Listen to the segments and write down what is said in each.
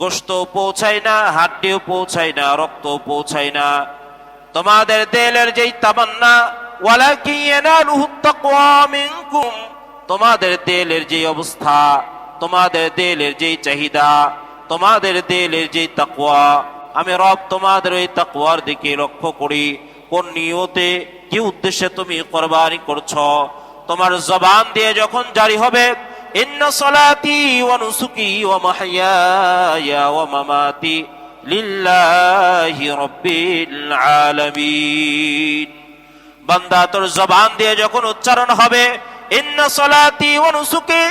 গোস্ত পৌঁছায় না, হাড্ডিও পৌঁছায় না রক্ত পৌঁছায় না। তোমাদের দেলের যেই তামান্না তোমাদের দেলের যে অবস্থা, তোমাদের দেলের যেই চাহিদা, তোমাদের দেলের যেই তাকওয়া, আমি রব তোমাদের ওই তাকওয়ার দিকে লক্ষ্য করি। কোন নিয়তে, কি উদ্দেশ্যে তুমি কোরবানি করছ? তোমার জবান দিয়ে যখন জারি হবে নুসুকি ওয়া মাহইয়ায়া ওয়া মামাতি লিল্লাহি রাব্বিল আলামিন। বান্দা, তোর জবান দিয়ে যখন উচ্চারণ হবে, ইন্না সলাতি ওয়া নুসুকি,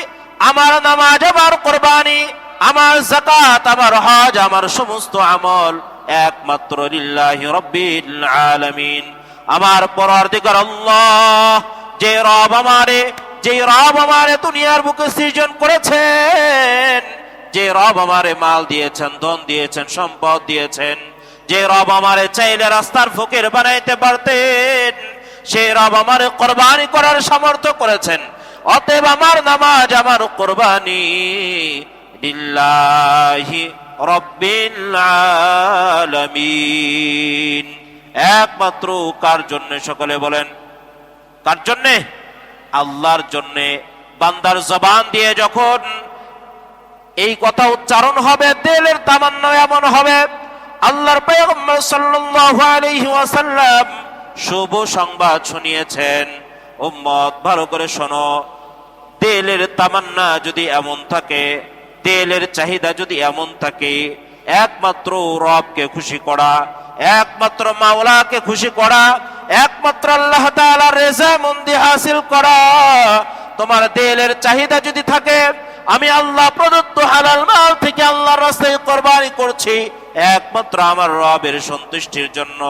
আমার নামাজ, আমার কোরবানি, আমার যাকাত, আমার হজ, আমার সমস্ত আমল একমাত্র লিল্লাহি রাব্বিল আলামিন। আমার পরওয়ারদিগার আল্লাহ, যে রব আমারে যে রব আমারে দুনিয়ার বুকে সৃজন করেছেন, যে রব আমারে মাল দিয়েছেন, ধন দিয়েছেন, সম্পদ দিয়েছেন, যে রব আমারে চাইলে রাস্তার ফকির বানাইতে পারতেন, সে রব আমারে কোরবানি করার সামর্থ্য করেছেন। অতএব আমার নামাজ, আমার কোরবানি লিল্লাহি রব্বিল একমাত্র কার জন্য? সকলে বলেন, কার জন্যে? আল্লাহর জন্যে বান্দার জবান দিয়ে যখন এই কথা উচ্চারণ হবে, দিলের তামান্না এমন হবে, আল্লাহর পয়গম্বর সাল্লাল্লাহু আলাইহি ওয়াসাল্লাম শুভ সংবাদ শুনিয়েছেন। উম্মত, ভালো করে শোনো, দিলের তামান্না যদি এমন থাকে, দিলের চাহিদা যদি এমন থাকে, একমাত্র রবকে খুশি করা একমাত্র মাওলাকে খুশি করা একমাত্র আল্লাহ তাআলার রেজা মন্দি হাসিল করা তোমার দিলের চাহিদা যদি থাকে আমি আল্লাহ প্রদত্ত হালাল মাল থেকে আল্লাহর রাস্তায় কোরবানি করছি একমাত্র আমার রবের সন্তুষ্টির জন্য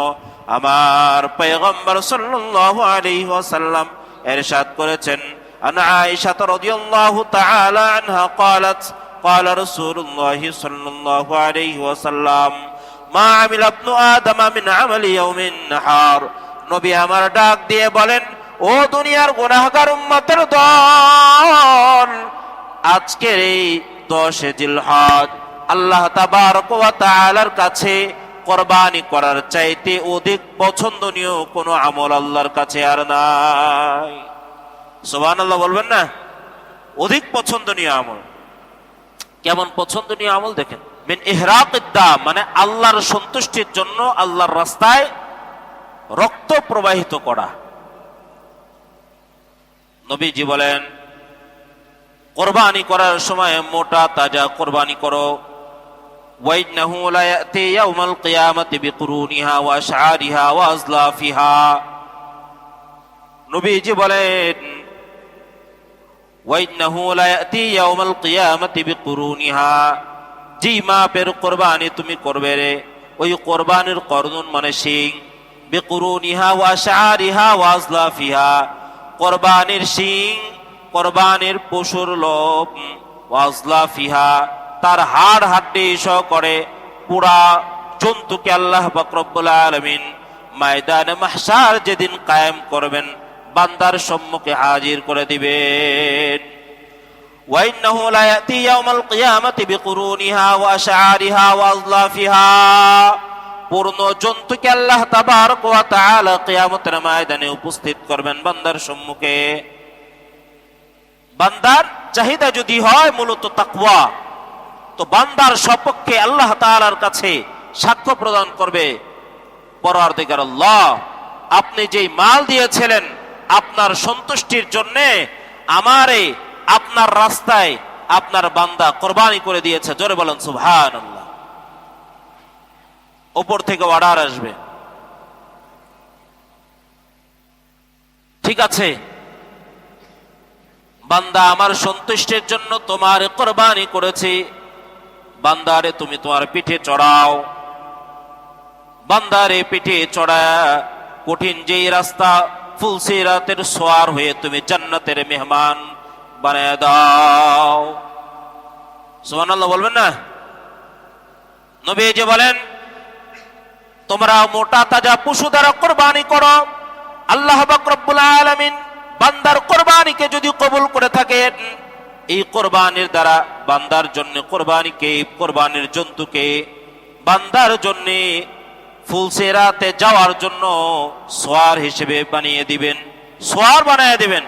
আমার পয়গম্বর সাল্লাল্লাহু আলাইহি ওয়াসাল্লাম ارشاد করেছেন আন আয়েশা রাদিয়াল্লাহু তাআলা আনহা قالت قال رسول الله صلى الله عليه وسلم মা আমিল আবনু আদম মিন আমালি নাহার। নবী আমার ডাক দিয়ে বলেন, ও দুনিয়ার গুনাহগার উম্মতের দল, আজকের এই দশে জিলহজ আল্লাহ তাবারক ওয়া তাআলার কাছে কোরবানি করার চাইতে অধিক পছন্দনীয় কোনো আমল আল্লাহর কাছে আর নাই। সুবহানাল্লাহ, বলবেন না? অধিক পছন্দনীয় আমল। কেমন পছন্দনীয় আমল দেখেন? মিন ইহরাকিদ্দা মানে আল্লাহর সন্তুষ্টির জন্য আল্লাহর রাস্তায় রক্ত প্রবাহিত করা। নবীজি বলেন, কোরবানি করার সময় মোটা তাজা কোরবানি করো। ওয়াইনাহু ওয়া ওয়া নবীজি বলেন জি মাপের কোরবানি তুমি করবে রে। ওই কোরবানির করদুন মানে সিং বেকুরুনিহা ওয়া শারিহা ওয়া আজলাফিহা। কোরবানির সিং কোরবানির পশুর লোভ ওয়া আজলাফিহা। তার হাড় হাড্ডি সহ করে পুরা জন্তুকে আল্লাহ বকরব্বুল আলমিন ময়দানে মাহশার যেদিন কায়েম করবেন, বান্দার সম্মুখে হাজির করে দিবেন। وإنه لا يأتي يوم القيامة بقرونها وأشعارها وأظلافها পূর্ণ জন্তুকে আল্লাহ তাবারক ওয়া তাআলা কিয়ামতের ময়দানে উপস্থিত করবেন বান্দার সম্মুখে বান্দার চাহিদা যদি হয় মূলত তাকওয়া তো বান্দার সপক্ষে আল্লাহ তাআলার কাছে সাক্ষ্য প্রদান করবে পরওয়ারদিগার আল্লাহ আপনি যেই মাল দিয়েছিলেন আপনার সন্তুষ্টির জন্যে আমারে আপনার রাস্তায় আপনার বান্দা কোরবানি করে দিয়েছে। জোরে বলেন আল্লাহ ওপর থেকে অর্ডার আসবে। ঠিক আছে? বান্দা আমার সন্তুষ্টের জন্য তোমার কোরবানি করেছি। বান্দারে তুমি তোমার পিঠে চড়াও। বান্দারে পিঠে চড়া। কঠিন যেই রাস্তা ফুলসিরাতের সোয়ার হয়ে তুমি জান্নাতের মেহমান। বানায় দাও। সুবহানাল্লাহ, বলবেন না? নবী যে বলেন, তোমরা মোটা তাজা পশু দ্বারা কোরবানি করো। আল্লাহ বাক রব্বুল আলামিন বান্দার কোরবানিকে যদি কবুল করে থাকেন, এই কোরবানির দ্বারা বান্দার জন্য কোরবানিকে, কোরবানির জন্তুকে বান্দার জন্য ফুলসেরাতে যাওয়ার জন্য সোয়ার হিসেবে বানিয়ে দিবেন। সোয়ার বানিয়ে দিবেন।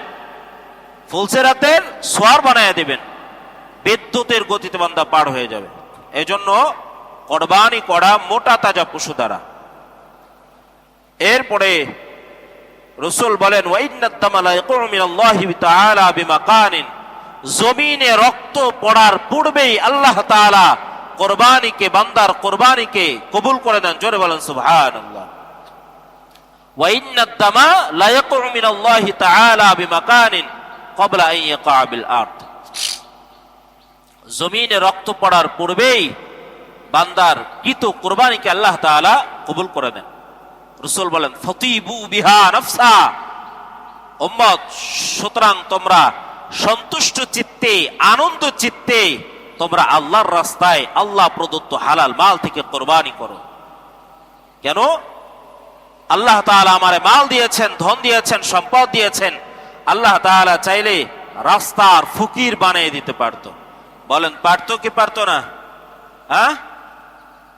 ফুলসেরাতের সোয়ার বানিয়ে দেবেন। বিদ্যুতের গতিতে বান্দা পার হয়ে যাবে। এজন্য কোরবানি করা মোটা তাজা পশু দ্বারা। এরপরে রসুল বলেন জমিনে রক্ত পড়ার পূর্বেই আল্লাহ তাআলা কোরবানিকে, বান্দার কোরবানিকে কবুল করে দেন জোরে বলেন সুবহান আল্লাহ জমিনে রক্ত পড়ার পূর্বেই বান্দার কৃত কোরবানিকে আল্লাহ তাআলা কবুল করে দেন রসুল বলেন, ফতিবু বিহা নফসা। সুতরাং তোমরা সন্তুষ্ট চিত্তে, আনন্দ চিত্তে তোমরা আল্লাহর রাস্তায় আল্লাহ প্রদত্ত হালাল মাল থেকে কোরবানি করো। কেন? আল্লাহ তাআলা আমারে মাল দিয়েছেন, ধন দিয়েছেন, সম্পদ দিয়েছেন। আল্লাহ তাআলা চাইলে রাস্তার ফকির বানিয়ে দিতে পারত। বলেন, পারতো কি পারতো না? হ্যাঁ?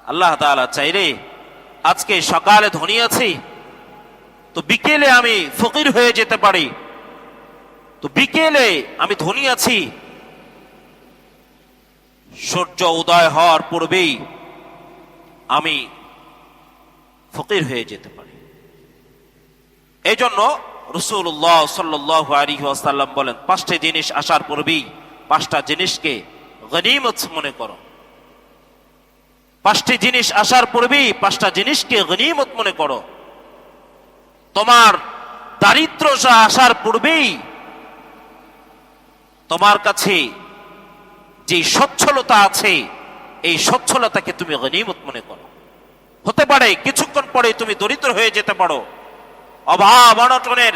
আল্লাহ তাআলা চাইলে, আজকে সকালে ধনী আছি, তো বিকেলে আমি ফকির হয়ে যেতে পারি। তো বিকেলে আমি ধনী আছি। সূর্য উদয় হওয়ার পূর্বেই আমি ফকির হয়ে যেতে পারি। এই জন্য রসুল্লাহ সাল্লাহ আলী আসাল্লাম বলেন, পাঁচটা জিনিস আসার পূর্বেই পাঁচটা জিনিসকে গনিমত মনে করো। পাঁচটি জিনিস আসার পূর্বেই পাঁচটা জিনিসকে গনিমত মনে করো। তোমার দারিদ্র আসার পূর্বেই তোমার কাছে যে সচ্ছলতা আছে, এই সচ্ছলতাকে তুমি গনিমত মনে করো। হতে পারে কিছুক্ষণ পরে তুমি দরিদ্র হয়ে যেতে পারো। অভাব অনটনের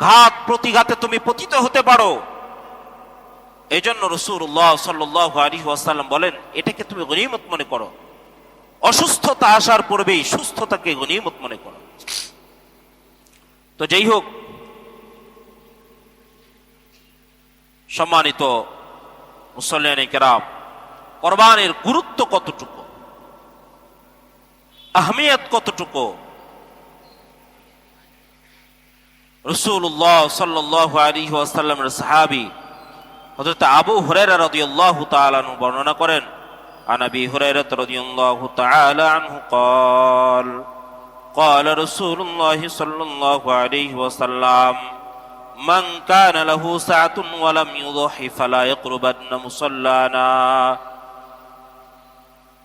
ঘাত প্রতিঘাতে তুমি পতিত হতে পারো। এই জন্য রসুল্লাহ সাল্লাহ বলেন, এটাকে তুমি গনিমত মনে করো। অসুস্থতা আসার পূর্বেই সুস্থতাকে গনিমত মনে করো। তো যাই হোক, সম্মানিত মুসল্লিয়ান কেরাম, কোরবানের গুরুত্ব কতটুকু? আহমিয়ত কতটুকু? রসুল্লাহ সাল্লাহ আলী ওয়াসাল্লামের সাহাবি হজরত আবু হুরেরা রদিয়াল্লাহ তাআলাহু বর্ণনা করেন عن ابي هريره رضي الله تعالى عنه قال قال رسول الله صلى الله عليه وسلم من كان له سعة ولم يضحي فلا يقربن مصلانا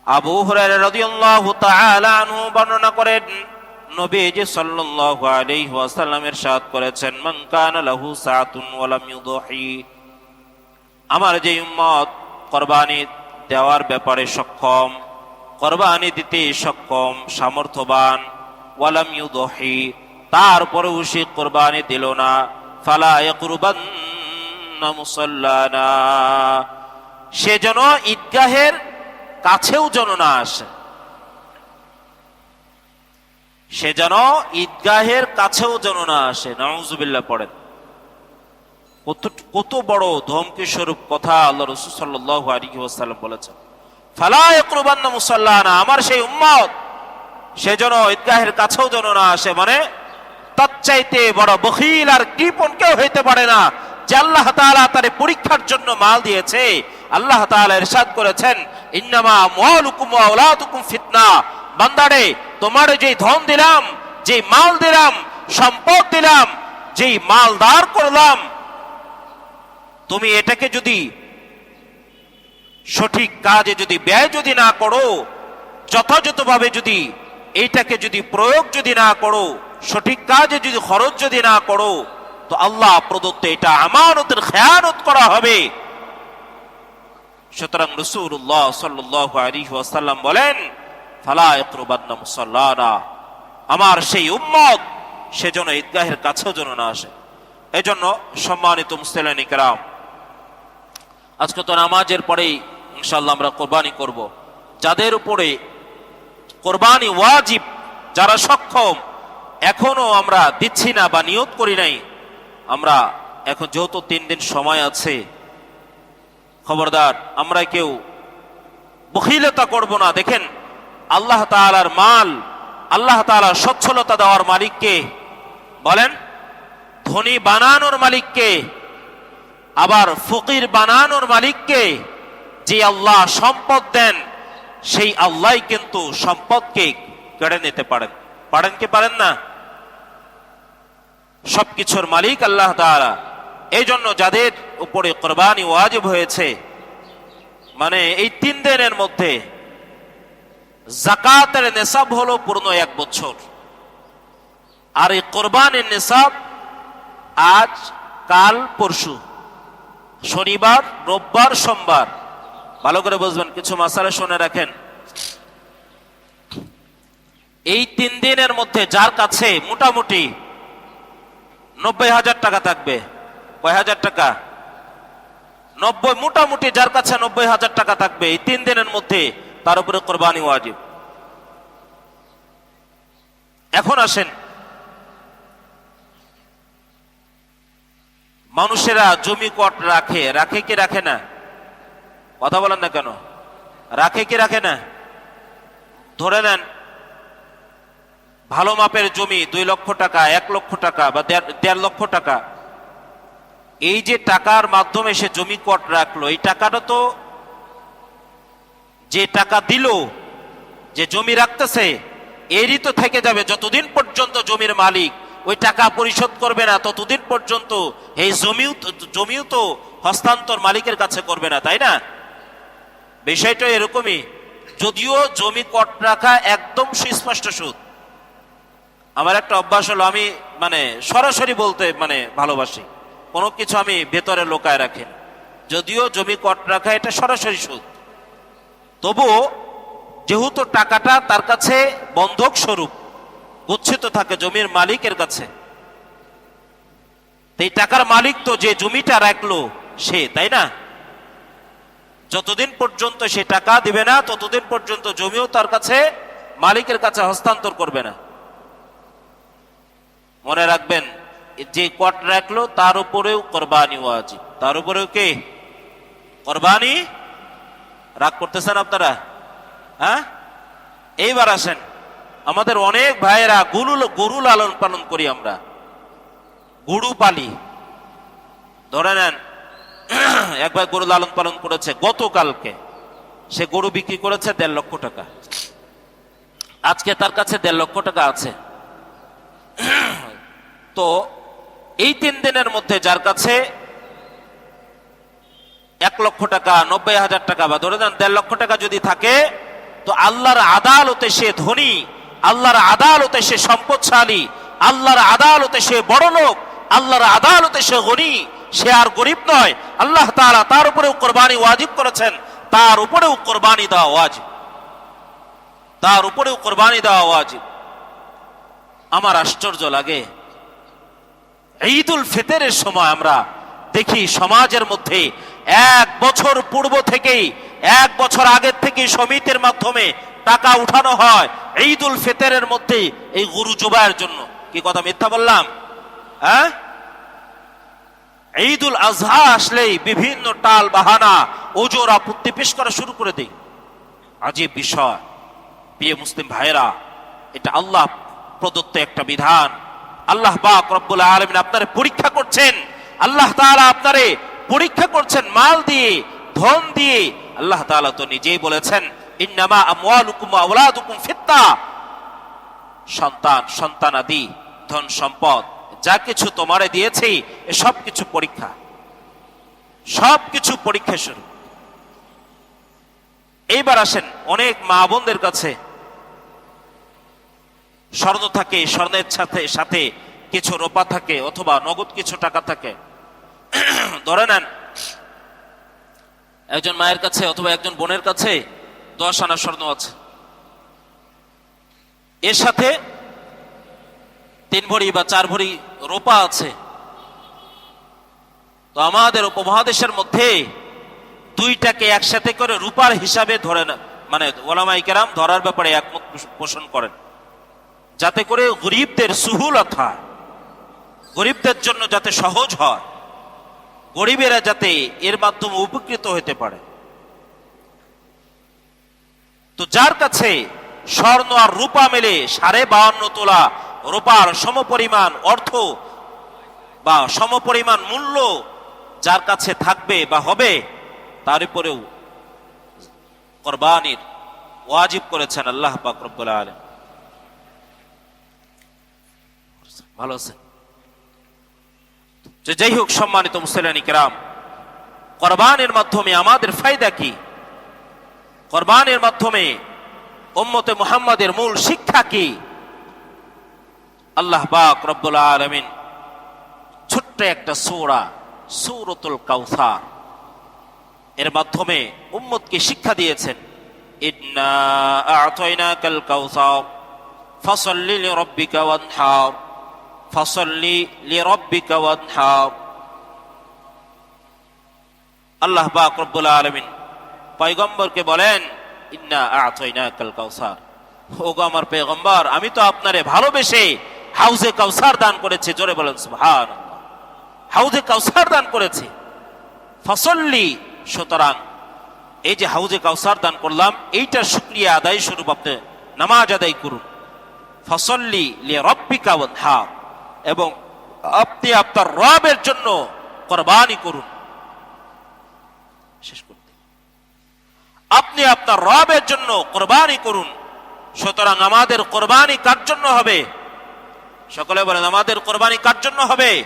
আবু হুরায়রা রাদিয়াল্লাহু তাআলা আনহু বর্ণনা করেন নবীজি সাল্লাল্লাহু আলাইহি ওয়াসাল্লামের সাথ করেছেন, মান কানা লাহু সাআতুন ওয়া লাম ইউদহি। আমার যে উম্মত, কুরবানি দেওয়ার ব্যাপারে সক্ষম, কোরবানি দিতে সক্ষম, সামর্থ্যবান, ওয়ালাম ইউদহি তারপরেও সে কোরবানি দিল না। ফালা ইয়াকরুবান্না মুসাল্লানা। সে যেন ঈদগাহের কাছেও যেন না আসে। সে যেন ঈদগাহের কাছেও যেন না আসে। নাউজুবিল্লাহ পড়েন। কত কত বড় ধমকি স্বরূপ কথা আল্লাহ রসুল ওয়াসাল্লাম বলেছেন। ফালা একরুবান্না আমার সেই উম্মত, সে যেন ঈদগাহের কাছেও যেন না আসে। মানে তার চাইতে বড় বখিল আর কৃপণ কেউ হইতে পারে না, যে আল্লাহ তাআলা তার পরীক্ষার জন্য মাল দিয়েছে। আল্লাহ তাআলা ইরশাদ করেছেন, ইন্নামা আমওয়ালুকুম ওয়া ফিতনা। বান্দারে তোমার যেই ধন দিলাম যে মাল দিলাম, সম্পদ দিলাম, যেই মাল দার করলাম, তুমি এটাকে যদি সঠিক কাজে যদি ব্যয় যদি না করো, যথাযথভাবে যদি এইটাকে যদি প্রয়োগ যদি না করো, সঠিক কাজে যদি খরচ যদি না করো, তো আল্লাহ প্রদত্ত এটা আমানতের খেয়ানত করা হবে। সুতরাং রসুল্লাহ সাল্লাহ আলী ওয়াসাল্লাম বলেন আমার সেই উম্মত সেজন্য ঈদগাহের কাছেও যেন না আসে। এজন্য সম্মানিত মুসলিম আজকে তো নামাজের পরেই ইনশাল্লাহ আমরা কোরবানি করব। যাদের উপরে কোরবানি ওয়াজিব, যারা সক্ষম, এখনও আমরা দিচ্ছি না বা নিয়োগ করি নাই, আমরা এখন যেহেতু তিন দিন সময় আছে, খবরদার আমরা কেউ বখিলতা করব না। দেখেন আল্লাহ তাআলার মাল, আল্লাহ তাআলার সচ্ছলতা দেওয়ার মালিককে বলেন, ধনী বানানোর মালিককে, আবার ফকির বানানোর মালিককে যে আল্লাহ সম্পদ দেন, সেই আল্লাহ কিন্তু সম্পদকে কেড়ে নিতে পারেন। পারেন কি পারেন না? সবকিছুর মালিক আল্লাহ তাআলা। এই জন্য যাদের উপরে কোরবানি ওয়াজিব হয়েছে মানে এই তিন দিনের মধ্যে জাকাতের নেশাব হলো পূর্ণ এক বছর। আর এই কোরবানের নেশাব আজ, কাল, পরশু। শনিবার, রোববার, সোমবার। ভালো করে বুঝবেন, কিছু মাসালা শুনে রাখেন। এই তিন দিনের মধ্যে যার কাছে মোটামুটি নব্বই হাজার টাকা থাকবে। কয় হাজার টাকা? নব্বই, মোটামুটি যার কাছে নব্বই হাজার টাকা থাকবে। এই তিন দিনের মধ্যে তার উপরে কোরবানি ওয়াজিব। এখন আসেন, মানুষেরা জমি কট রাখে রাখে কি রাখে না? কথা বলেন না কেন? রাখে কি রাখে না? ধরে নেন, ভালো মাপের জমি দুই লক্ষ টাকা, এক লক্ষ টাকা বা দেড় লক্ষ টাকা। এই যে টাকার মাধ্যমে সে জমি কট রাখল, এই টাকাটা তো যে টাকা দিল, যে জমি রাখতেছে, এরই তো থেকে যাবে। যতদিন পর্যন্ত জমির মালিক ওই টাকা পরিশোধ করবে না, ততদিন পর্যন্ত এই জমিও জমিও তো হস্তান্তর মালিকের কাছে করবে না, তাই না? বিষয়টা এরকমই। যদিও জমি কট রাখা একদম সুস্পষ্ট সুদ। আমার একটা অভ্যাস হলো, আমি মানে সরাসরি বলতে মানে ভালোবাসি। কোনো কিছু আমি ভেতরে লোকায় রাখি যদিও জমি কট রাখা, এটা সরাসরি সুদ। তবুও যেহেতু টাকাটা তার কাছে বন্ধক স্বরূপ, গচ্ছিত থাকে জমির মালিকের কাছে। এই টাকার মালিক তো যে জমিটা রাখল সে, তাই না? যতদিন পর্যন্ত সে টাকা দিবে না, ততদিন পর্যন্ত জমিও তার কাছে মালিকের কাছে হস্তান্তর করবে না। মনে রাখবেন, যে কট রাখল তার উপরেও কোরবানি ওয়াজিব। তার উপরেও কে? কোরবানি রাগ করতেছেন আপনারা? হ্যাঁ? এইবার আসেন। আমাদের অনেক ভাইয়েরা গরু গরু লালন পালন করি আমরা। গরু পালি। ধরে নেন এক ভাই গরু লালন পালন করেছে গতকালকে। সে গরু বিক্রি করেছে দেড় লক্ষ টাকা। আজকে তার কাছে দেড় লক্ষ টাকা আছে। তো এই তিন দিনের মধ্যে যার কাছে এক লক্ষ টাকা, নব্বই হাজার টাকা বা ধরে দেন দেড় লক্ষ টাকা যদি থাকে, তো আল্লাহর আদালতে সে ধনী, আল্লাহর আদালতে সে সম্পদশালী, আল্লাহর আদালতে সে বড় লোক, আল্লাহর আদালতে সে গনি সে আর গরিব নয়। আল্লাহ তাআলা তার উপরেও কোরবানি ওয়াজিব করেছেন, তার উপরেও কোরবানি দেওয়া ওয়াজিব। তার উপরেও কোরবানি দেওয়া ওয়াজিব। আমার আশ্চর্য লাগে। ঈদুল ফিতরের সময় আমরা দেখি সমাজের মধ্যে এক বছর পূর্ব থেকেই, এক বছর আগের থেকে সমিতির মাধ্যমে টাকা উঠানো হয় ঈদুল ফিতরের মধ্যে এই গরু জবাইয়ের জন্য। কি কথা মিথ্যা বললাম? হ্যাঁ? ঈদুল আজহা আসলেই বিভিন্ন টাল বাহানা, ওজোর আপত্তি পেশ করা শুরু করে দেয়। আজীব বিষয়। প্রিয় মুসলিম ভাইরা এটা আল্লাহ প্রদত্ত একটা বিধান। আল্লাহ পাক রব্বুল আলামিন আপনারে পরীক্ষা করছেন। আল্লাহ তাআলা আপনারে পরীক্ষা করছেন, মাল দিয়ে, ধন দিয়ে। আল্লাহ তাআলা তো নিজেই বলেছেন ফিত্তা। সন্তান, সন্তানাদি, ধন সম্পদ, যা কিছু তোমারে দিয়েছি, এ সব কিছু পরীক্ষা। সব কিছু পরীক্ষা শুরু। এইবার আসেন অনেক মা বোনদের কাছে। স্বর্ণ থাকে, স্বর্ণের সাথে সাথে কিছু রোপা থাকে অথবা নগদ কিছু টাকা থাকে। ধরে নেন, একজন মায়ের কাছে অথবা একজন বোনের কাছে দশ আনা স্বর্ণ আছে। এর সাথে তিন ভরি বা চার ভরি রোপা আছে। তো আমাদের উপমহাদেশের মধ্যে দুইটাকে একসাথে করে রূপার হিসাবে ধরে না মানে ওলামাই কেরাম ধরার ব্যাপারে একমত পোষণ করেন। যাতে করে গরিবদের সুহুলত গরিবদের জন্য যাতে সহজ হয়। গরিবেরা যাতে এর মাধ্যমে উপকৃত হতে পারে। তো যার কাছে স্বর্ণ আর রূপা মেলে সাড়ে বাহান্ন তোলা রূপার সমপরিমাণ অর্থ বা সমপরিমাণ মূল্য যার কাছে থাকবে বা হবে, তার উপরেও কোরবানির ওয়াজিব করেছেন আল্লাহ পাক রব্বুল আলামিন। ভালো আছে যে যাই হোক সম্মানিত মুসলিনী কেরাম, কোরবানের মাধ্যমে আমাদের ফায়দা কি? কোরবানের মাধ্যমে উম্মতে মুহাম্মাদের মূল শিক্ষা কি? আল্লাহ পাক রব্বুল আলামিন ছোট্ট একটা সূরা, সূরাতুল কাউসার, এর মাধ্যমে উম্মতকে শিক্ষা দিয়েছেন। ইন্না আ'তাইনাকাল কাউসার, ফাসাল্লি লিরাব্বিকা ওয়ানহার। ওয়ানহার আল্লাহ পাক রব্বুল আলামিন বলেন আমি তো আপনারে ভালোবেসে হাউজে কাউসার দান করেছি। জোরে বলেন, সুবহানাল্লাহ। হাউজে কাউসার দান করেছি। ফসল্লি, সুতরাং এই যে হাউজে কাউসার দান করলাম এইটা শুক্রিয়া আদায় স্বরূপ আপনি নামাজ আদায় করুন। ফসল্লি লিয়ে রব্বিকা হা এবং আপনি আপনার রবের জন্য কোরবানি করুন। শেষ করতে। আপনি আপনার রবের জন্য কোরবানি করুন। সুতরাং আমাদের কোরবানি কার জন্য হবে? সকলে বলেন, আমাদের কোরবানি কার জন্য হবে?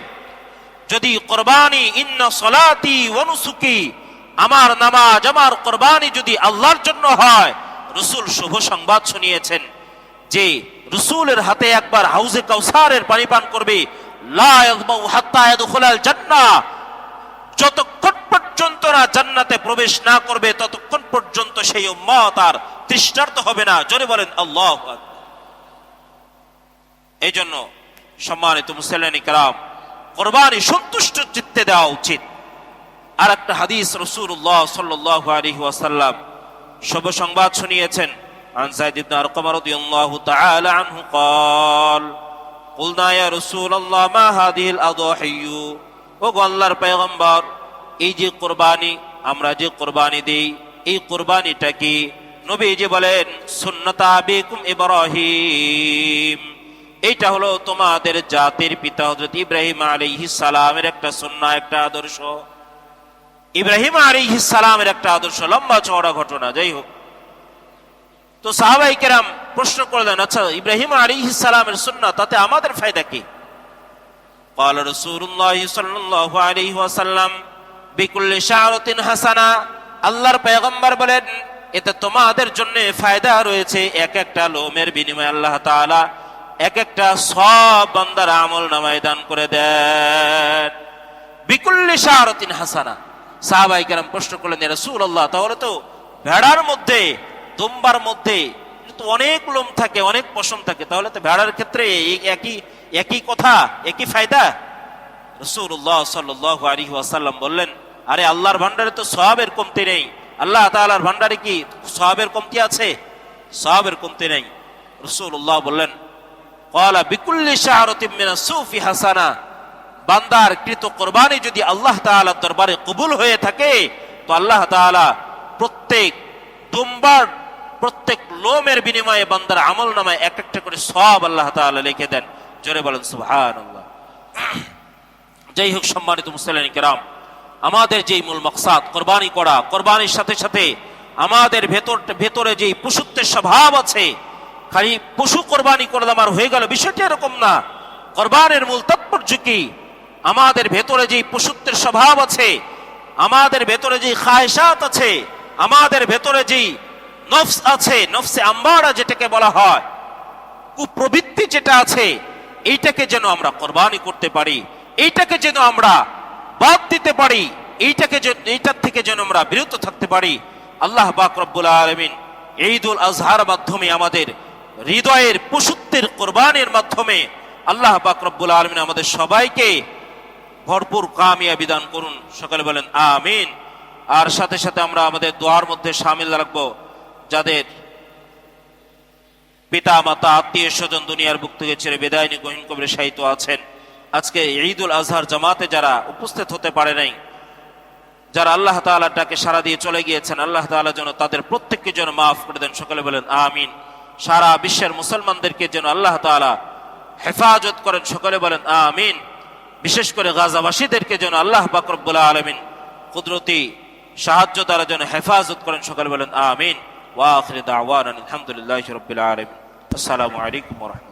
যদি কোরবানি, ইন্না সলাতি ওয়ানুসুকি আমার নামাজ, আমার কোরবানি যদি আল্লাহর জন্য হয়, রসুল শুভ সংবাদ শুনিয়েছেন যে রসুলের হাতে একবার হাউজে কাউসারের পানি পান করবে যতক্ষণ পর্যন্ত না জান্নাতে প্রবেশ না করবে, ততক্ষণ পর্যন্ত সেই উম্মত আর তৃষ্ণার্ত হবে না। জোরে বলেন, আল্লাহ এই জন্য সম্মানিত মুসলিম কালাম কোরবানি সন্তুষ্ট চিত্তে দেওয়া উচিত। আর একটা হাদিস রসুল্লাহ সাল্লাহ আলী ওয়াসাল্লাম শুভ সংবাদ শুনিয়েছেন। عن زيد بن أرقم رضي الله تعالى عنه قال قلنا يا رسول الله ما هذه الأضاحي ও আল্লাহর পেগম্বর এই যে কোরবানি আমরা যে কোরবানি দেই এই কোরবানিটা কি নবীজি বলেন সুন্নতা আবিকুম ইব্রাহিম এইটা হলো তোমাদের জাতির পিতা হজরত ইব্রাহিম আলাইহিস সালামের একটা সুন্নাহ একটা আদর্শ ইব্রাহিম আলাইহিস সালামের একটা আদর্শ লম্বা চওড়া ঘটনা যাই হোক তো সাহাবাই কেরাম প্রশ্ন করলেন আচ্ছা ইব্রাহিম আলাইহিস সালামের সুন্নাহ তাতে আমাদের ফায়দা কি قال رسول الله صلى الله عليه وسلم بكل شعرة حسنة আল্লাহর পয়গম্বর বলেন এতে তোমাদের জন্য ফায়দা রয়েছে এক একটা লোমের বিনিময়ে আল্লাহ তাআলা এক একটা সব বান্দার আমল নামায় দান করে দেন বিকুল্লি শাহরতিন হাসানা সাহাবাই কেরাম প্রশ্ন করলেন রাসূলুল্লাহ তাহলে তো ভেড়ার মধ্যে দুম্বার মধ্যে তো অনেক লোম থাকে, অনেক পশম থাকে। তাহলে তো ভেড়ার ক্ষেত্রে একই একই কথা, একই ফায়দা? রসুল্লাহ সাল্লাহ আলী ওয়াসাল্লাম বললেন, আরে আল্লাহর ভান্ডারে তো সবের কমতি নেই। আল্লাহ তালার ভান্ডারে কি সবের কমতি আছে? সবের কমতি নেই। রসুল্লাহ বললেন কলা বিকুল্লি শাহরতিমিনা সুফি হাসানা। বান্দার কৃত কোরবানি যদি আল্লাহ তাআলার দরবারে কবুল হয়ে থাকে, তো আল্লাহ তাআলা প্রত্যেক দুম্বার প্রত্যেক লোমের বিনিময়ে বান্দার আমল নামায় এক একটা করে সব আল্লাহ তাআলা লিখে দেন। জোরে বলেন, সুবহানাল্লাহ। যাই হোক, সম্মানিত মুসলিম কেরাম, আমাদের যেই মূল মকসাদ, কোরবানি করা, কোরবানির সাথে সাথে আমাদের ভেতর, ভেতরে যেই পশুত্বের স্বভাব আছে, খালি পশু কোরবানি করলাম আর হয়ে গেল, বিষয়টি এরকম না। কোরবানের মূল তাৎপর্য কি? আমাদের ভেতরে যেই পশুত্বের স্বভাব আছে, আমাদের ভেতরে যেই খায়সাত আছে, আমাদের ভেতরে যেই নফস আছে, নফসে আম্বারা যেটাকে বলা হয়। কুপ্রবৃত্তি যেটা আছে, এইটাকে যেন আমরা কোরবানি করতে পারি, এইটাকে যেন আমরা বাদ দিতে পারি, এইটাকে এইটার থেকে যেন আমরা বিরত থাকতে পারি। আল্লাহ পাক রব্বুল আলমিন ঈদুল আজহার মাধ্যমে আমাদের হৃদয়ের পশুত্বের কোরবানির মাধ্যমে আল্লাহ পাক রব্বুল আলমিন আমাদের সবাইকে ভরপুর কামিয়া বিধান করুন। সকালে বলেন, আমিন। আর সাথে সাথে আমরা আমাদের দোয়ার মধ্যে সামিল রাখব। যাদের পিতা, মাতা, আত্মীয় স্বজন দুনিয়ার বুক থেকে ছেড়ে বেদায় নিয়ে গহীন কবরে সাহিত্য আছেন, আজকে ঈদুল আজহার জামাতে যারা উপস্থিত হতে পারে নাই, যারা আল্লাহ তাআলাটাকে সারা দিয়ে চলে গিয়েছেন, আল্লাহ তাআলা যেন তাদের প্রত্যেককে যেন মাফ করে দেন। সকলে বলেন, আমিন। সারা বিশ্বের মুসলমানদেরকে যেন আল্লাহ তাআলা হেফাজত করেন, সকলে বলেন, আমিন। বিশেষ করে গাজাবাসীদেরকে যেন আল্লাহ বাকরবুল আলমিন কুদরতি সাহায্য তারা যেন হেফাজত করেন, সকলে বলেন, আমিন। ওয়া আখির দাওয়ানা আলহামদুলিল্লাহি রাব্বিল আলামিন আসসালামু আলাইকুম ওয়া রাহমাতুল্লাহ